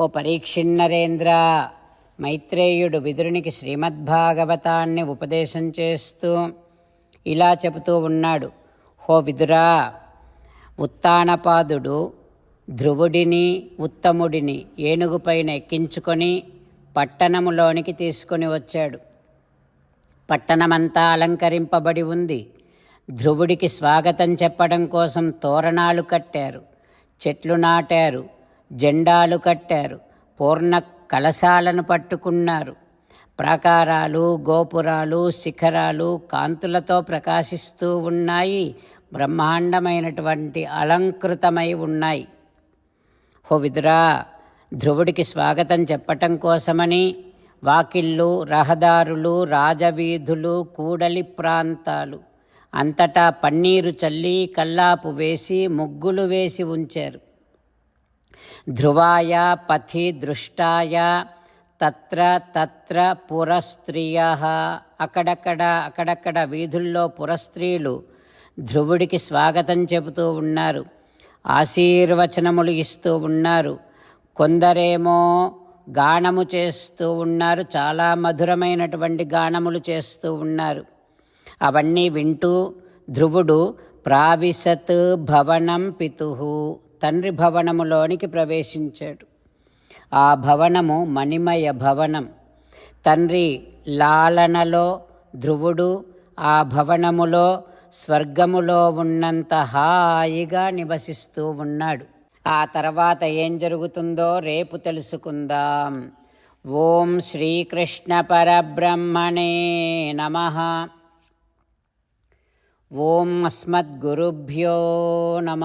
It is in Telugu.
ఓ పరీక్షిన్నరేంద్ర మైత్రేయుడు విదురునికి శ్రీమద్భాగవతాన్ని ఉపదేశం చేస్తూ ఇలా చెబుతూ ఉన్నాడు. హో విదురా ఉత్తానపాదుడు ధ్రువుడిని ఉత్తముడిని ఏనుగుపైన ఎక్కించుకొని పట్టణములోనికి తీసుకొని వచ్చాడు. పట్టణమంతా అలంకరింపబడి ఉంది. ధ్రువుడికి స్వాగతం చెప్పడం కోసం తోరణాలు కట్టారు. చెట్లు నాటారు. జెండాలు కట్టారు. పూర్ణ కలశాలను పట్టుకున్నారు. ప్రాకారాలు గోపురాలు శిఖరాలు కాంతులతో ప్రకాశిస్తూ ఉన్నాయి. బ్రహ్మాండమైనటువంటి అలంకృతమై ఉన్నాయి. హో విదురా ధ్రువుడికి స్వాగతం చెప్పటం కోసమని వాకిళ్ళు రహదారులు రాజవీధులు కూడలి ప్రాంతాలు. అంతటా పన్నీరు చల్లి కల్లాపు వేసి ముగ్గులు వేసి ఉంచారు. ధ్రువాయ పథి దృష్టాయ తత్ర తత్ర పురస్త్రియ. అక్కడక్కడ అక్కడక్కడ వీధుల్లో పురస్త్రీలు ధ్రువుడికి స్వాగతం చెబుతూ ఉన్నారు. ఆశీర్వచనములు ఇస్తూ ఉన్నారు. కొందరేమో గానము చేస్తూ ఉన్నారు. చాలా మధురమైనటువంటి గానములు చేస్తూ ఉన్నారు. అవన్నీ వింటూ ధ్రువుడు ప్రావిశత్ భవనం పితు తండ్రి భవనములోనికి ప్రవేశించాడు. ఆ భవనము మణిమయ భవనం. తండ్రి లాలనలో ధ్రువుడు ఆ భవనములో స్వర్గములో ఉన్నంత హాయిగా నివసిస్తూ ఉన్నాడు. ఆ తర్వాత ఏం జరుగుతుందో రేపు తెలుసుకుందాం. ఓం శ్రీకృష్ణ పరబ్రహ్మణే నమ. ఓం అస్మద్గురుభ్యో నమ.